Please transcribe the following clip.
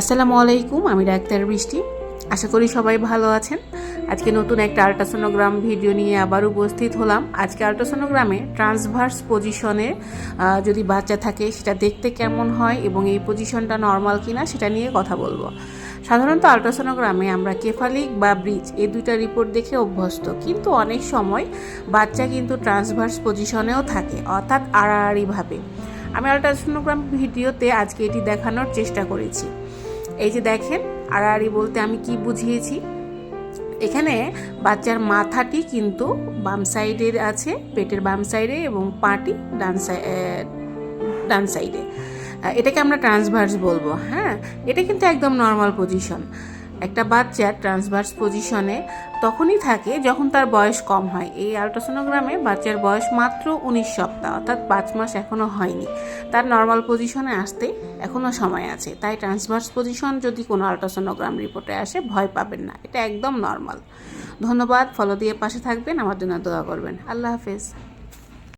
আসসালামু আলাইকুম, আমি ডাক্তার বৃষ্টি। আশা করি সবাই ভালো আছেন। আজকে নতুন একটা আল্ট্রাসোনোগ্রাম ভিডিও নিয়ে আবার উপস্থিত হলাম। আজকে আল্ট্রাসোনোগ্রামে ট্রান্সভার্স পজিশনে যদি বাচ্চা থাকে, সেটা দেখতে কেমন হয় এবং এই পজিশনটা নর্মাল কিনা, সেটা নিয়ে কথা বলব। সাধারণত আল্ট্রাসোনোগ্রামে আমরা কেফালিক বা ব্রিজ, এই দুইটা রিপোর্ট দেখে অভ্যস্ত। কিন্তু অনেক সময় বাচ্চা কিন্তু ট্রান্সভার্স পজিশনেও থাকে, অর্থাৎ আড়াআড়িভাবে আমি আল্ট্রাসোনোগ্রাম ভিডিওতে আজকে এটি দেখানোর চেষ্টা করেছি। এই যে দেখেন, আড়াআড়ি বলতে আমি কি বুঝিয়েছি? এখানে বাচ্চার মাথাটি কিন্তু বাম সাইডের আছে, পেটের বাম সাইডে এবং পাটি ডান ডান সাইডে। এটাকে আমরা ট্রান্সভার্স বলব হ্যাঁ? এটা কিন্তু একদম নর্মাল পজিশন। একটা বাচ্চার ট্রান্সভার্স পজিশনে তখনই থাকে যখন তার বয়স কম হয়। এই আল্ট্রাসোনোগ্রামে বাচ্চার বয়স মাত্র উনিশ সপ্তাহ, অর্থাৎ পাঁচ মাস এখনও হয়নি। তার নর্মাল পজিশনে আসতে এখনও সময় আছে। তাই ট্রান্সভার্স পজিশন যদি কোনো আল্ট্রাসোনোগ্রাম রিপোর্টে আসে, ভয় পাবেন না। এটা একদম নর্মাল ধন্যবাদ। ফলো দিয়ে পাশে থাকবেন। আমার জন্য দোয়া করবেন। আল্লাহ হাফেজ।